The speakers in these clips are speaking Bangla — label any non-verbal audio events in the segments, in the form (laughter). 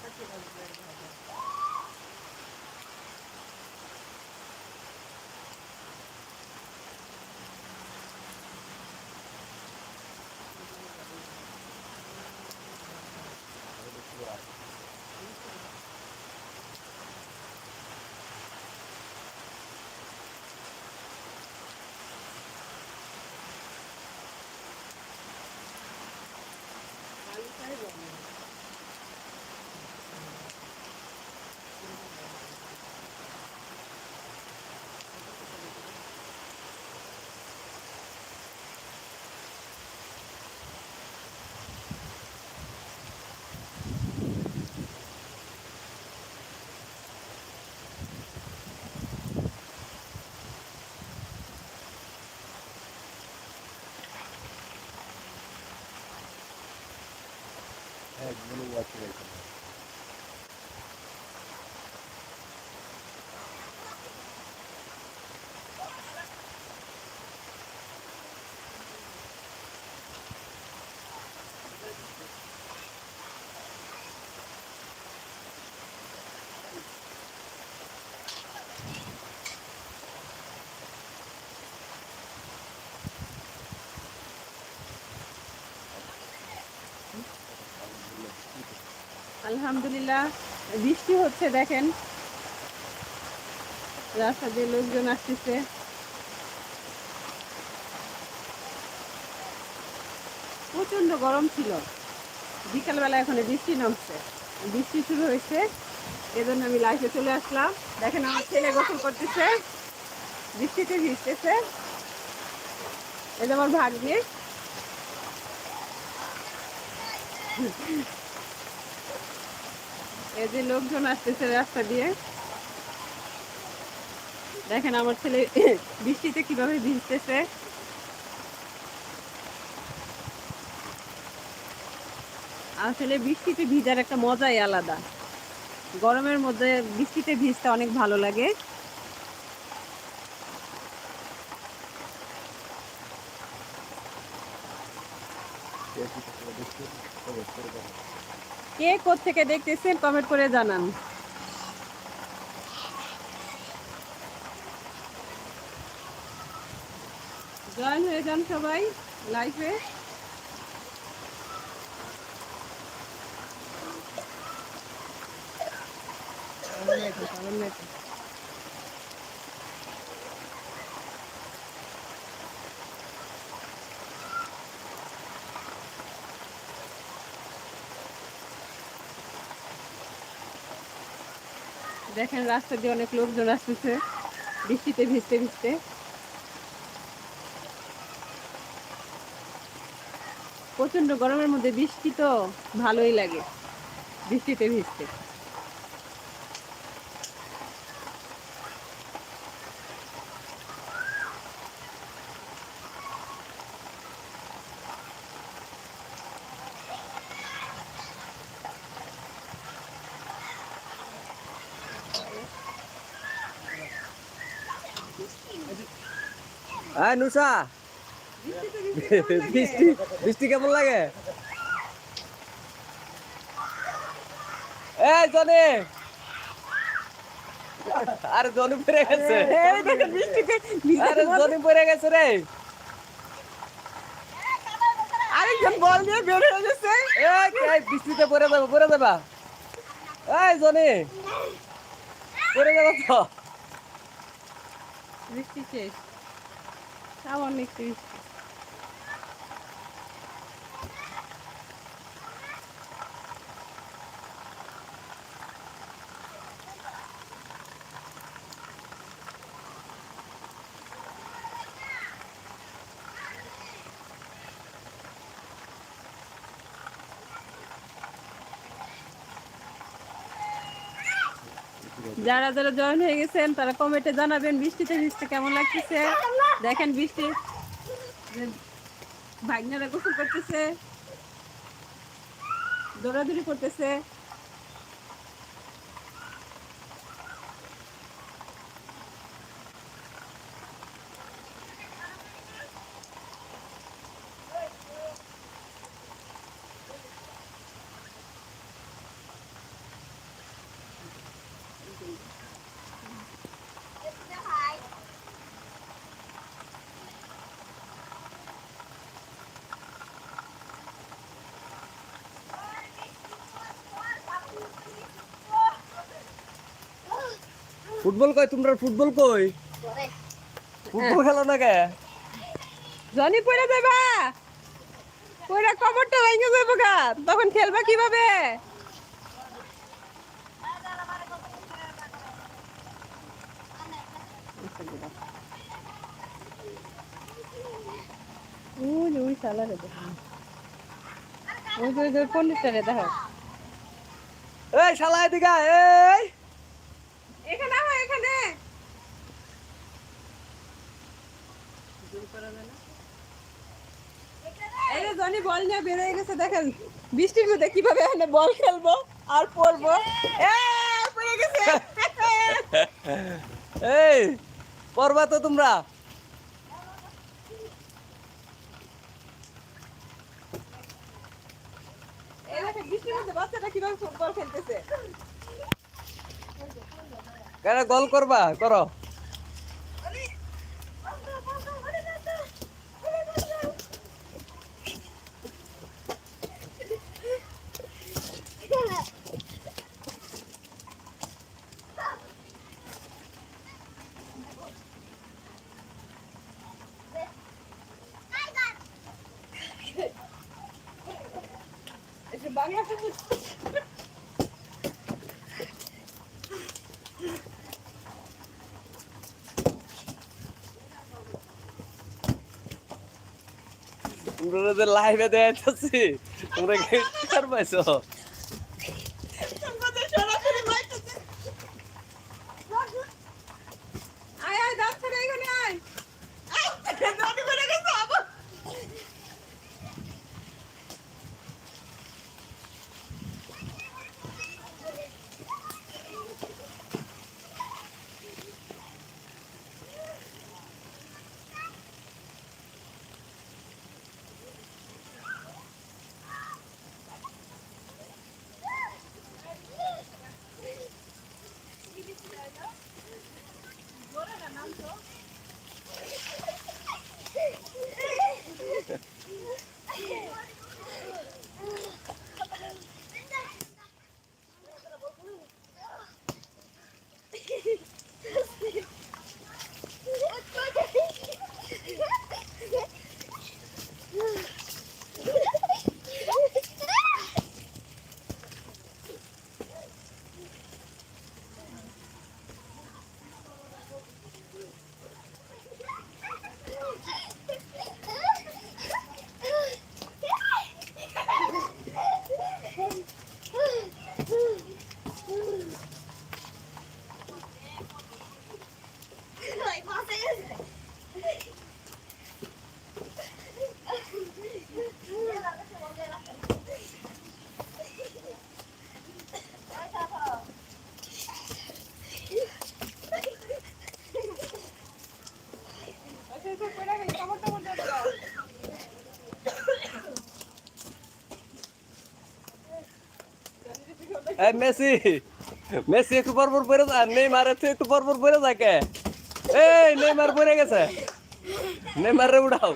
I don't know. একগুলো আছে এখানে আলহামদুলিল্লাহ, বৃষ্টি হচ্ছে দেখেন। রাস্তা দিয়ে লোকজন আসতেছে। প্রচণ্ড গরম ছিল। বিকালবেলা এখন বৃষ্টি নামছে। বৃষ্টি শুরু হয়েছে। এজন্য আমি লাইফে চলে আসলাম। দেখেন আমার ছেলে গোসল করতেছে। বৃষ্টিতে ভিজতেছে। যে আমার ভাগ্যে এই যে লোকজন আসতেছে রাস্তা দিয়ে। দেখেন আমার ছেলে (laughs) বৃষ্টিতে কীভাবে ভিজতেছে। আসলে বৃষ্টিতে ভিজার একটা মজাই আলাদা। গরমের মধ্যে বৃষ্টিতে ভিজতে অনেক ভালো লাগে। কে থেকে দেখতেছেন কমেন্ট করে জানান। জয়েন হয়ে যান সবাই লাইফে দেখেন রাস্তা দিয়ে অনেক লোকজন আসতেছে। বৃষ্টিতে ভিজতে ভিজতে। প্রচণ্ড গরমের মধ্যে বৃষ্টি তো ভালোই লাগে, বৃষ্টিতে ভিজতে। হ্যাঁ নুসা। বৃষ্টি বৃষ্টি কেমন লাগে? এই জনি। আরে জনি পড়ে গেছে। আরে জনি পড়ে গেছে রে। আরেকজন বল দিয়ে বের হয়ে গেছে। এই এই বৃষ্টিতে পড়ে যাবে পড়ে যাবা। এই জনি। পড়ে যাবে তো। বৃষ্টি শেষ। সামান্য একটু যারা যারা জয়েন হয়ে গেছেন, তারা কমেন্টে জানাবেন বৃষ্টিতে ভিজতে কেমন লাগতেছে? দেখেন বৃষ্টি। ভাগ্নারা গোসল করতেছে, দৌড়াদৌড়ি করতেছে। ফুটবল কই তোমরা ফুটবল কই? ফুটবল খেলো না কে? জনি পড়ে যাবা। পড়ে কবরটা ভেঙে যাব গা। তখন খেলবা কীভাবে? ওই যে ওই সালা রে দেখো। ওই যে ওই যে পন্ডিতটা রে দেখো এই শালা এদিকে এই। এখানে জনি বল বেরোয় গেছে, দেখেন, বৃষ্টির মধ্যে কীভাবে এখানে বল খেলব আর পড়ব। এই করবা তো তোমরা। কেন গোল করবা? করো একটু বাংলা ফুটবল তোমরা যে লাইভে দেখাইতেছি তোমরা কি টিকার পাইছো? মেসি মেসি একটু পর পর যা, নেইমার তুই একটু পরপর পর পরে যা কে এই, নেইমার পরে গেছে। নেইমার রে উঠাও।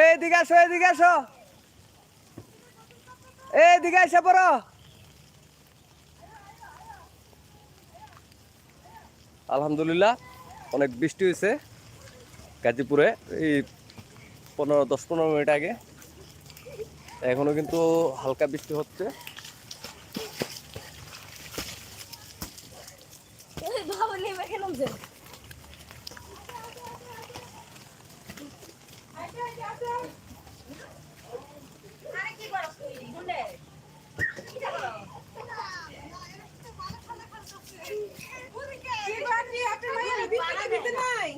এই দিকে আসো, এদিকে আসো। এই এসে পড়ো। আলহামদুলিল্লাহ, অনেক বৃষ্টি হয়েছে গাজীপুরে, এই পনেরো, দশ, পনেরো মিনিট আগে। এখনও কিন্তু হালকা বৃষ্টি হচ্ছে কি বাড়ি, আপনার মায়ের বিছানা দিতে নাই?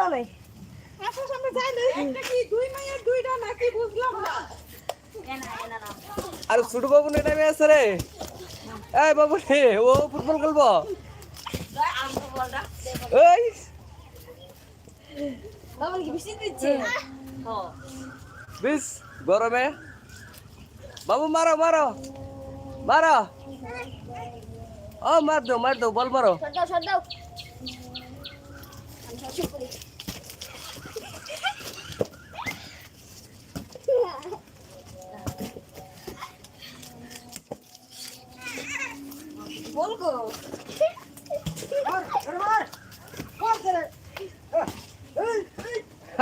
আপনার সামনে যাই না, একটা কি, দুই মায়ের দুইটা নাকি বুঝলাম না। আর ছোট বাবু নেমে আছে রে। এই বাবু রে ও ফুটবল খেলব। ওই বাবা কি বৃষ্টি দিচ্ছে? হ্যাঁ বিষ গরমে। বাবু মারো মারো। মারো। ও মার দো মার দো বল মারো। বলব?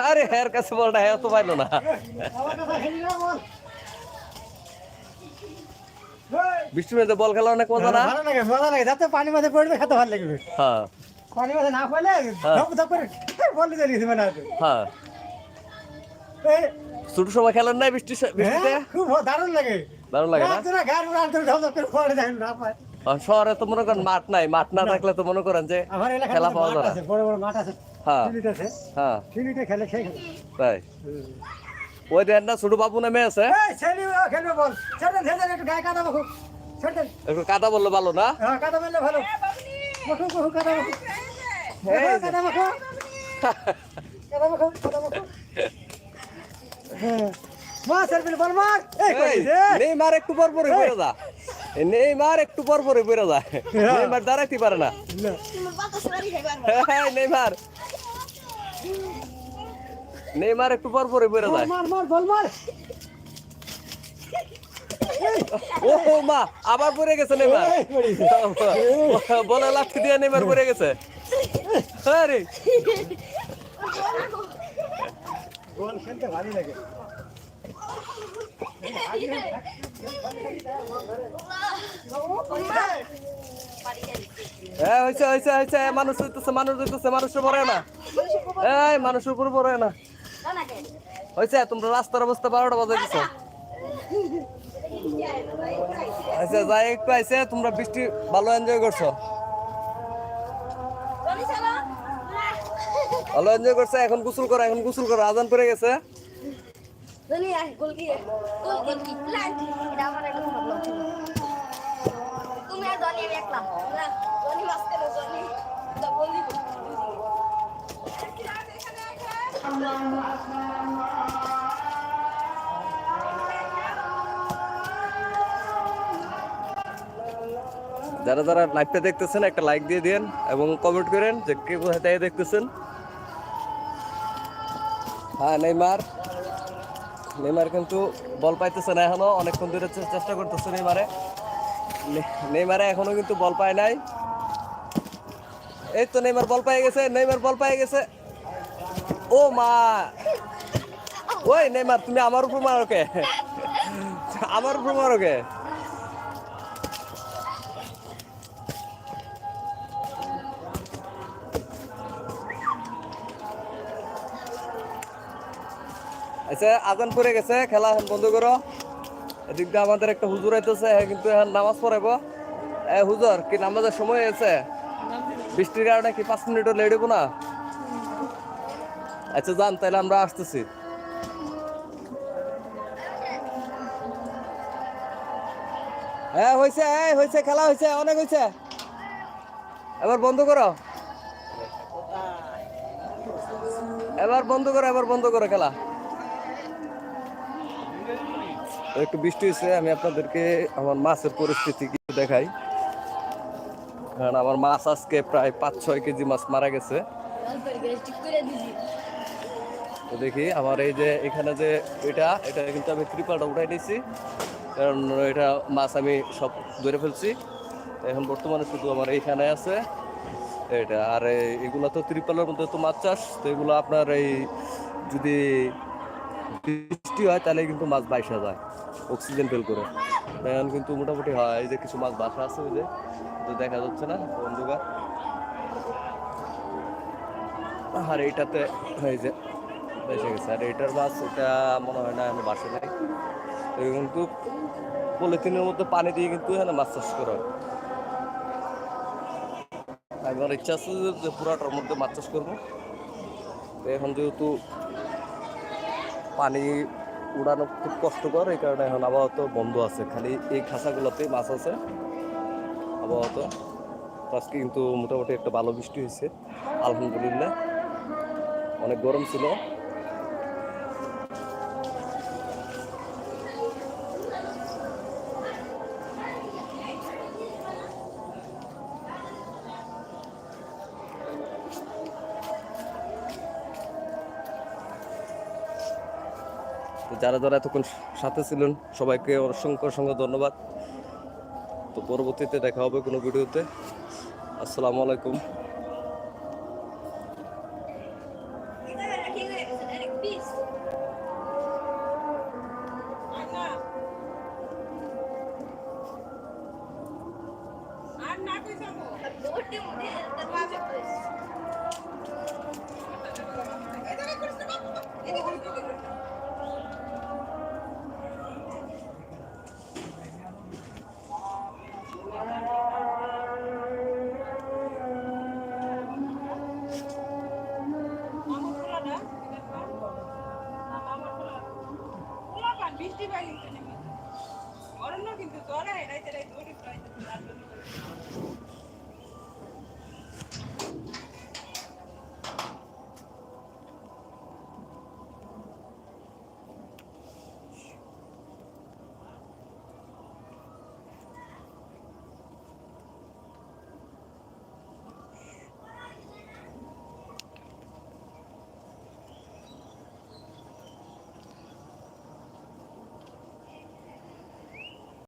আরে হের কাছে বলটা হ্যাঁ তো পাইলো না। বৃষ্টির মধ্যে বল খেলা অনেক মজা না? ভালো লাগে মজা লাগে। যাতে পানি মাঝে পড়বে খেতে ভালো লাগবে। হ্যাঁ। পানি মাঝে না পড়লে ধপ ধপ করে চলে গেছে মানে হয়তো। হ্যাঁ। ছোট সময় খেলেন নাই বৃষ্টি বৃষ্টিতে? হ্যাঁ, খুব দারুণ লাগে। দারুণ লাগে না? গান করে ধপ ধপ করে পড়ে যায় না পায়। শহরে তো মনে করেন মাঠ নাই মাঠ না থাকলে তো মনে করেন যে খেলা পাওয়া যায় আছে বড় বড় মাঠ আছে। হ্যাঁ। হ্যাঁ। খেলে তাই। ওই দেন না ছোট বাবু নামে আছে। এই ছেলে ও খেলবে বল। ছেড়ে ছেড়ে একটু গায়ে কাদা একটু কাদা বললে ভালো না? হ্যাঁ কাদা ভালো। কাদা এই যে। কাদা কাদা মাখো কাদা মাখো হ্যাঁ। মার বল মার এই এই, কইছে একটু পর পরে যা। এই নেইমার একটু পর পরে বেরো যা নেইমার দাঁড়াইতে পারে না। এই, নেইমার। নেইমার একটু পর পরে বেরো যায়। মার মার বল মার। ও মা আবার পড়ে গেছে নেইমার। বলে লাঠি দিয়ে নেইমার পড়ে গেছে। আরে বল খেলতে ভালোই লাগে। পরে পরে তোমরা রাস্তার অবস্থা বারোটা বাজে দিছো। আচ্ছা যাই একটু আইছে তোমরা বৃষ্টি ভালো এনজয় করছ। ভালো এনজয় করছে, এখন গোসল করো, এখন গোসল করো, আজান পড়ে গেছে। এটা আমার একটা ছিল তুমি আর আমি একলা বলি যারা যারা লাইভটা দেখতেছেন, একটা লাইক দিয়ে দিন এবং কমেন্ট করেন যে কে কোথায় দেখতেছেন। হ্যাঁ নেইমার। নেইমার কিন্তু বল পাইতেছে না এখনও, অনেকক্ষণ ধরে চেষ্টা করতেছে নেইমারে। নেইমারে এখনও কিন্তু বল পায় নাই। এই তো নেইমার বল পেয়ে গেছে, নেইমার বল পেয়ে গেছে। ও মা! ওই নেইমার, তুমি আমার উপর মারো কে? আমার উপর মারো কে? আচ্ছা আজান পড়ে গেছে, খেলা এখন বন্ধ করো। এদিক দিয়ে আমাদের একটা হুজুর আইতেছে হ্যাঁ কিন্তু এখন নামাজ পড়াইব। এ হুজুর, কি নামাজের সময় হয়েছে? বৃষ্টির কারণে কি পাঁচ মিনিটও লেট হব না? আচ্ছা যান, তাহলে আমরা আসতেছি। হ্যাঁ হয়েছে এই হয়েছে খেলা হয়েছে অনেক হয়েছে এবার বন্ধ করো। এবার বন্ধ করো, এবার বন্ধ করো খেলা। একটু বৃষ্টি হয়েছে, আমি আপনাদেরকে আমার মাছের পরিস্থিতি কিছু দেখাই। কারণ আমার মাছ আজকে প্রায় পাঁচ, ছয় কেজি মাছ মারা গেছে। তো দেখি, আমার এই যে এখানে যে এটা এটা কিন্তু আমি ত্রিপালটা উঠাই নিয়েছি কারণ এটা মাছ আমি সব ধরে ফেলছি। এখন বর্তমানে শুধু আমার এইখানে আছে। এটা, আর এগুলো তো ত্রিপালের মধ্যে তো মাছ চাষ, তো এগুলো আপনার এই যদি বৃষ্টি হয়, তাহলে কিন্তু মাছ বাইশা যায়। অক্সিজেন ফেল করে। এখন কিন্তু মোটামুটি হয়, এই যে কিছু মাছ বাসা আছে ওই যে, তো দেখা যাচ্ছে না অন্ধকার আর এইটাতে এই যে, বেঁচে গেছে। আর এইটার মাছ, এটা মনে হয় না আমি বাসে নাই কিন্তু পলিথিনের মধ্যে পানি দিয়ে কিন্তু এখানে মাছ চাষ করা হয়। আমার ইচ্ছা আছে যে- পুরাটার মধ্যে মাছ চাষ করব। এখন যেহেতু পানি উড়ানো খুব কষ্টকর, এই কারণে এখন আবহাওয়া বন্ধ আছে। খালি এই খাঁচাগুলোতেই মাছ আছে আবহাওয়া আজকে কিন্তু মোটামুটি একটা ভালো বৃষ্টি হয়েছে, আলহামদুলিল্লাহ। অনেক গরম ছিল। যারা যারা এতক্ষণ সাথে ছিলেন, সবাইকে অসংখ্য অসংখ্য ধন্যবাদ। তো পরবর্তীতে দেখা হবে কোনো ভিডিওতে। আসসালামু আলাইকুম। আর না কই যাব মধ্যে অরণ্য কিন্তু। জ্বরে রাইতে রাইতে ওরে প্রায়